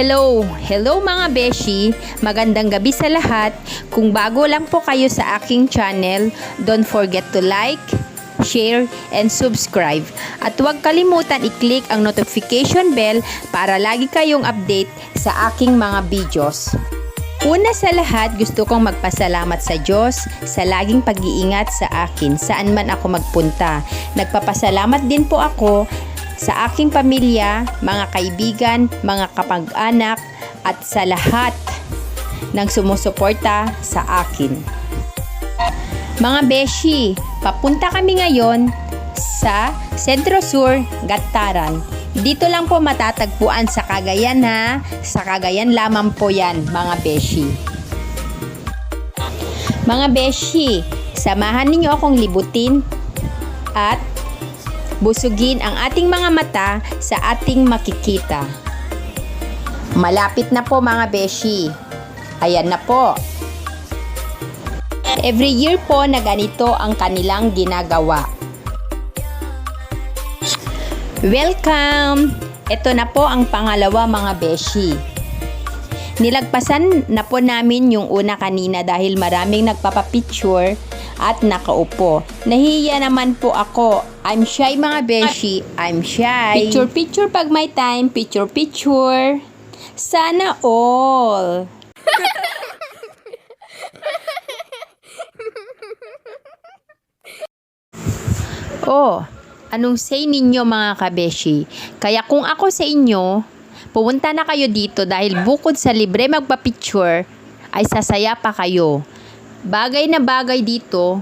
Hello! Hello mga beshi! Magandang gabi sa lahat. Kung bago lang po kayo sa aking channel, don't forget to like, share, and subscribe. At huwag kalimutan i-click ang notification bell para lagi kayong update sa aking mga videos. Una sa lahat, gusto kong magpasalamat sa Diyos sa laging pag-iingat sa akin saan man ako magpunta. Nagpapasalamat din po ako sa aking pamilya, mga kaibigan, mga kapag-anak, at sa lahat ng sumusuporta sa akin. Mga beshi, papunta kami ngayon sa Centro Sur, Gattaran. Dito lang po matatagpuan sa Cagayan ha. Sa Cagayan lamang po yan, mga beshi. Mga beshi, samahan ninyo akong libutin at busugin ang ating mga mata sa ating makikita. Malapit na po mga beshi. Ayan na po. Every year po na ganito ang kanilang ginagawa. Welcome! Ito na po ang pangalawa mga beshi. Nilagpasan na po namin yung una kanina dahil maraming nagpapapicture at nakaupo. Nahiya naman po ako. I'm shy mga beshi. I'm shy. Picture picture pag may time. Picture picture. Sana all. Oh, anong say ninyo mga kabeshi? Kaya kung ako sa inyo, pumunta na kayo dito dahil bukod sa libre magpa-picture, ay sasaya pa kayo. Bagay na bagay dito,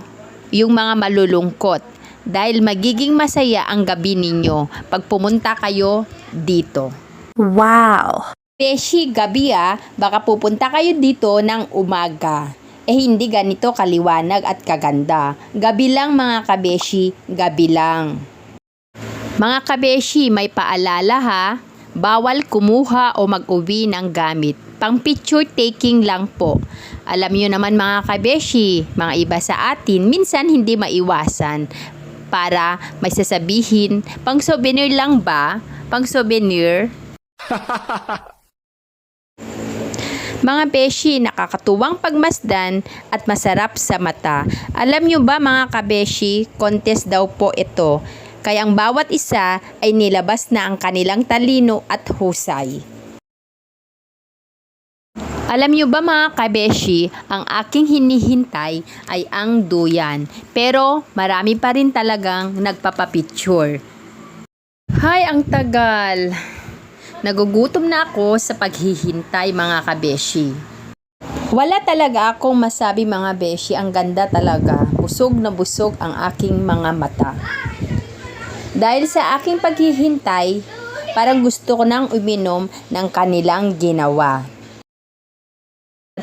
yung mga malulungkot. Dahil magiging masaya ang gabi ninyo pag pumunta kayo dito. Wow! Beshi, gabi ah, baka pupunta kayo dito ng umaga. Eh hindi ganito kaliwanag at kaganda. Gabi lang mga kabeshi, gabi lang. Mga kabeshi, may paalala ha. Bawal kumuha o mag-uwi ng gamit. Pang picture taking lang po. Alam nyo naman mga kabeshi, mga iba sa atin, minsan hindi maiwasan. Para may sasabihin, pang souvenir lang ba? Pang souvenir? Mga beshi, nakakatuwang pagmasdan at masarap sa mata. Alam nyo ba mga kabeshi, contest daw po ito. Kaya ang bawat isa ay nilabas na ang kanilang talino at husay. Alam nyo ba mga kabeshi, ang aking hinihintay ay ang duyan. Pero marami pa rin talagang nagpapapicture. Hay, ang tagal! Nagugutom na ako sa paghihintay mga kabeshi. Wala talaga akong masabi mga beshi, ang ganda talaga. Busog na busog ang aking mga mata. Dahil sa aking paghihintay, parang gusto ko nang uminom ng kanilang ginawa.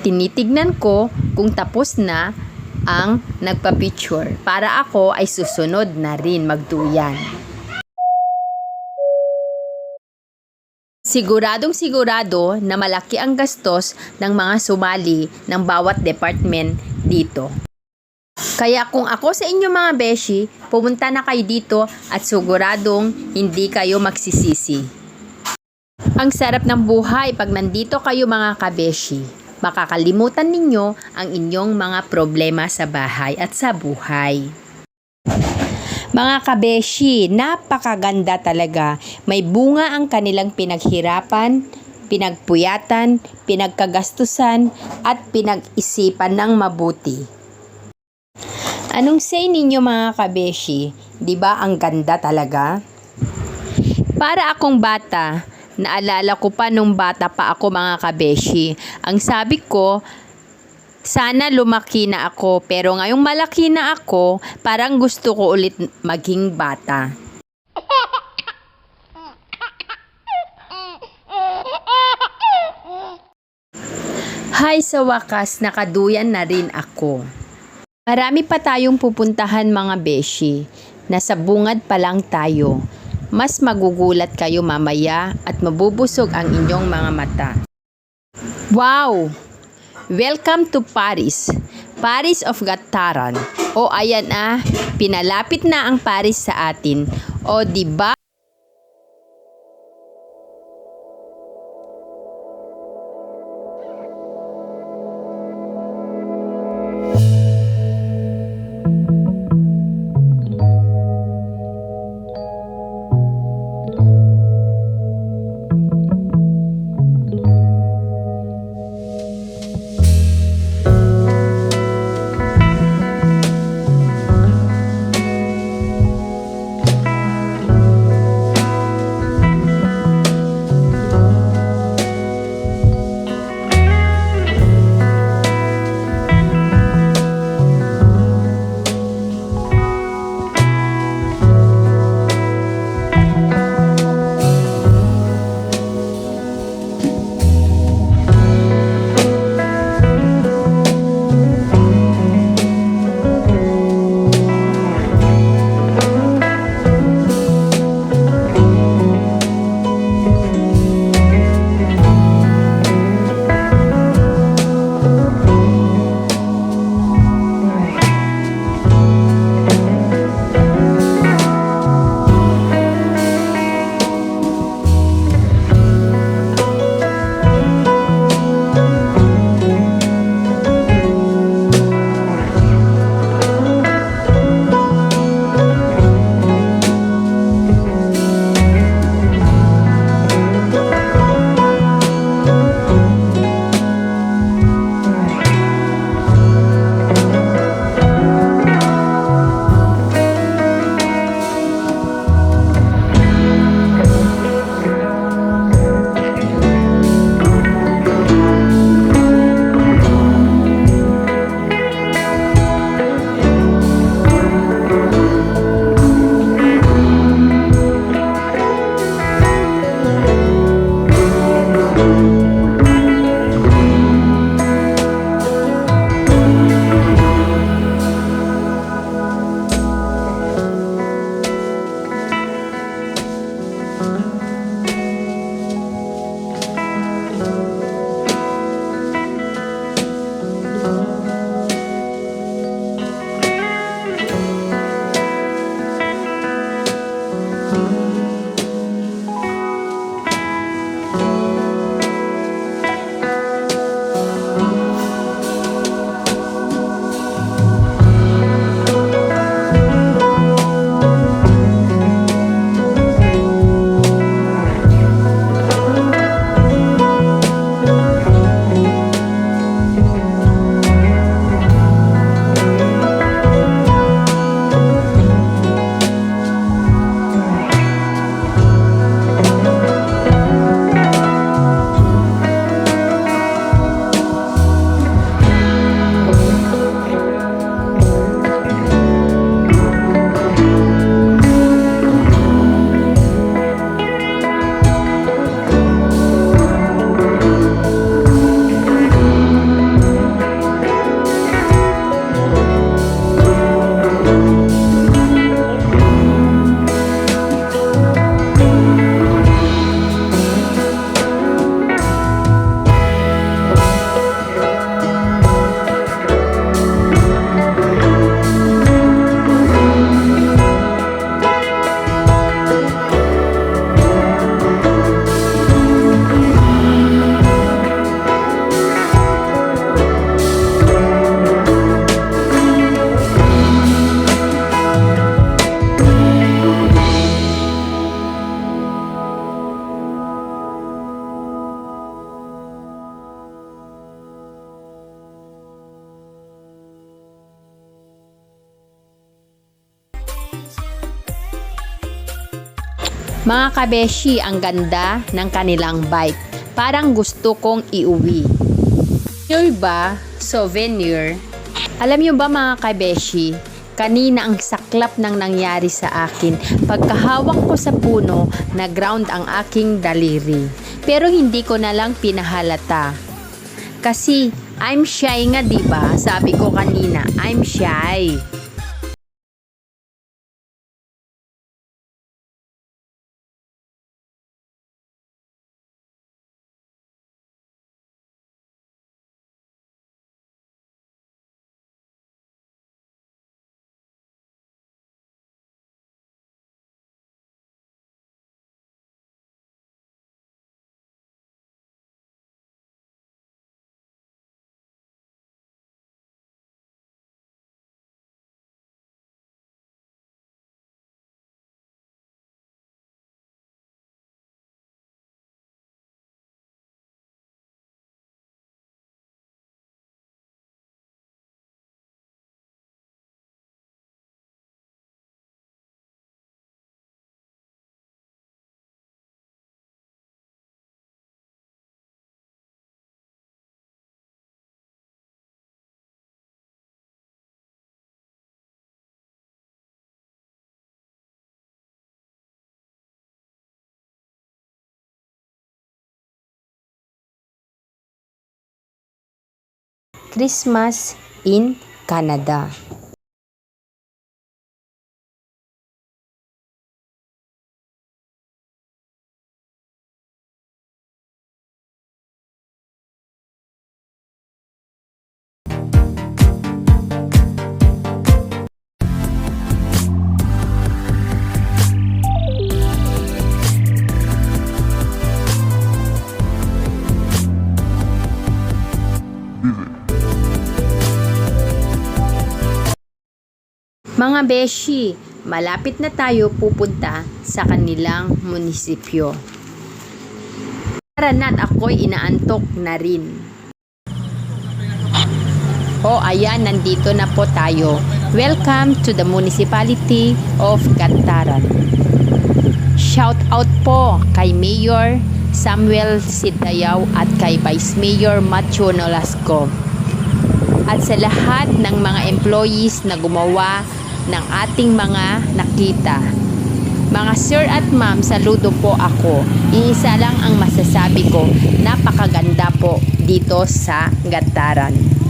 Tinitignan ko kung tapos na ang nagpa-picture para ako ay susunod na rin magduyan. Siguradong sigurado na malaki ang gastos ng mga sumali ng bawat department dito. Kaya kung ako sa inyo mga beshi, pumunta na kayo dito at siguradong hindi kayo magsisisi. Ang sarap ng buhay pag nandito kayo mga kabeshi. Makakalimutan ninyo ang inyong mga problema sa bahay at sa buhay. Mga kabeshi, napakaganda talaga. May bunga ang kanilang pinaghirapan, pinagpuyatan, pinagkagastusan, at pinag-isipan ng mabuti. Anong say ninyo mga kabeshi? 'Di ba ang ganda talaga? Para akong bata, naalala ko pa nung bata pa ako mga kabeshi. Ang sabi ko, sana lumaki na ako pero ngayong malaki na ako, parang gusto ko ulit maging bata. Hay sa wakas, nakaduyan na rin ako. Marami pa tayong pupuntahan mga beshi. Nasa bungad pa lang tayo. Mas magugulat kayo mamaya at mabubusog ang inyong mga mata. Wow! Welcome to Paris. Paris of Gataran. O ayan ah, pinalapit na ang Paris sa atin. O di ba? Mga kabeshi, ang ganda ng kanilang bike. Parang gusto kong iuwi. Yung ba, souvenir? Alam niyo ba mga kabeshi, kanina ang saklap ng nangyari sa akin. Pagkahawak ko sa puno, na ground ang aking daliri. Pero hindi ko na lang pinahalata. Kasi I'm shy nga 'di ba? Sabi ko kanina, I'm shy. Christmas in Canada. Mga beshi, malapit na tayo pupunta sa kanilang munisipyo. Tara na't ako'y inaantok na rin. O ayan, nandito na po tayo. Welcome to the municipality of Gantaran. Shout out po kay Mayor Samuel Sidayaw at kay Vice Mayor Macho Nolasco at sa lahat ng mga employees na gumawa ng ating mga nakita. Mga sir at ma'am, saludo po ako. Iisa lang ang masasabi ko, napakaganda po dito sa Gataran.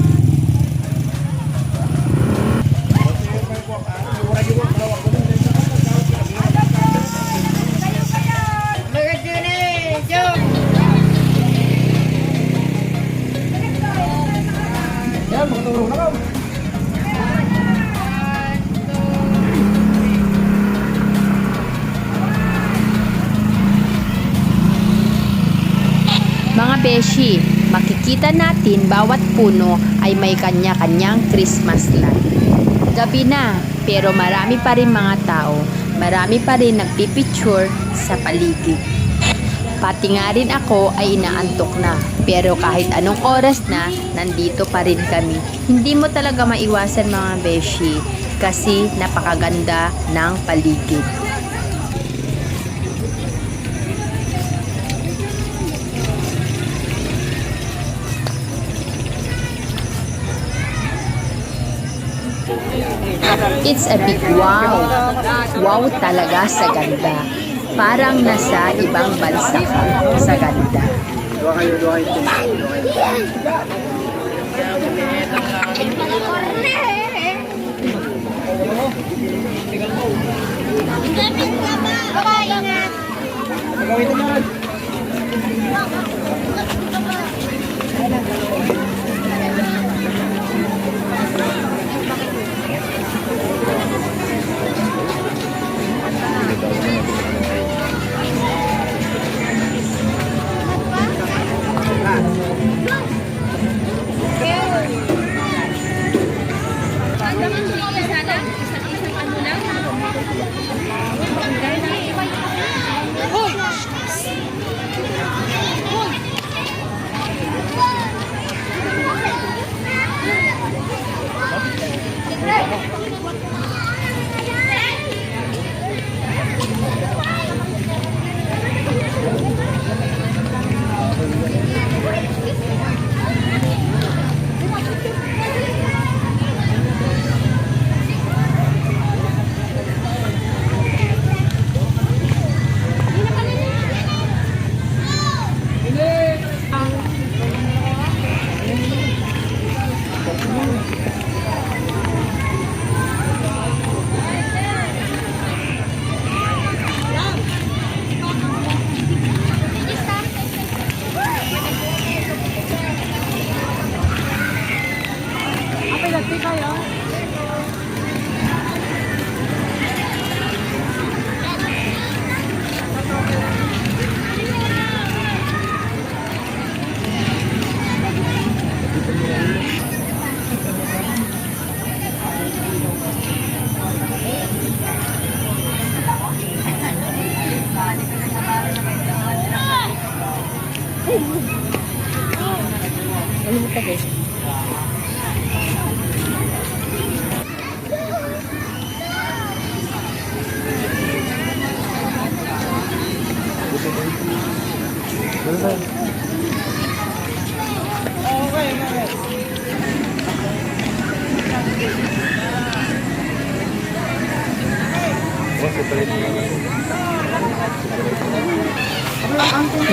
Mga beshi, makikita natin bawat puno ay may kanya-kanyang Christmas light. Gabi na, pero marami pa rin mga tao, marami pa rin nagpipicture sa paligid. Pati nga rin ako ay inaantok na, pero kahit anong oras na, nandito pa rin kami. Hindi mo talaga maiwasan mga beshi, kasi napakaganda ng paligid. It's a big wow. Wow talaga sa ganda. Parang nasa ibang bansa ka sa ganda. Gawin na. Sige.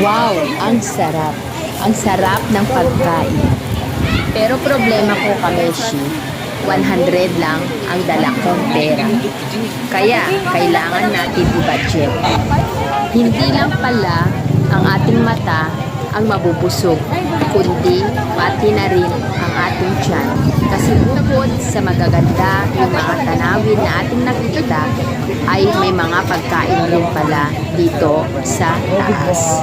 Wow, ang sarap. Ang sarap ng pagkain. Pero problema ko kameshi, 100 lang ang dala kong pera. Kaya, kailangan natin i-budget. Hindi lang pala ang ating mata ang mabubusog, kundi pati na rin ang ating tiyan. Kasi bukod sa magaganda yung mga tanawin na ating nakikita, ay may mga pagkain rin pala dito sa taas.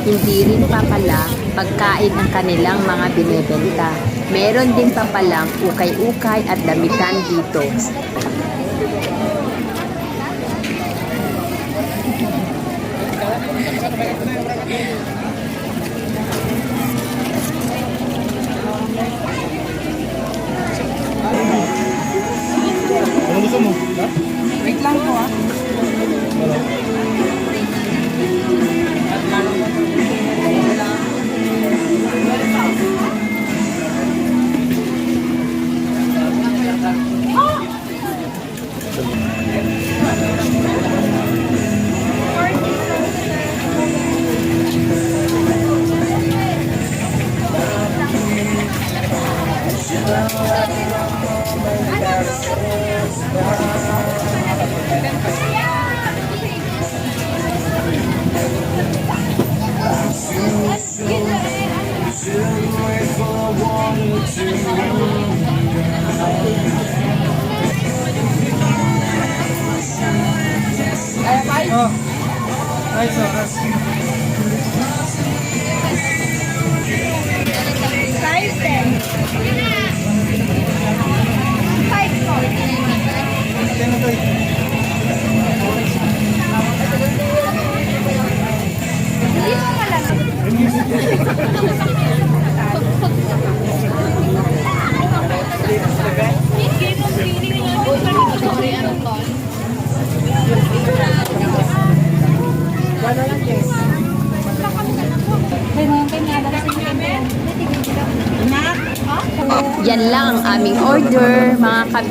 hindi rin pa pala pagkain ang kanilang mga binebenta. Meron din pa palang ukay-ukay at damitan dito.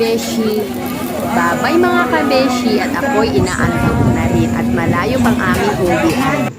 Kabeshi. Babay mga kabeshi at ako'y inaantok na rin at malayo pang aming uwian.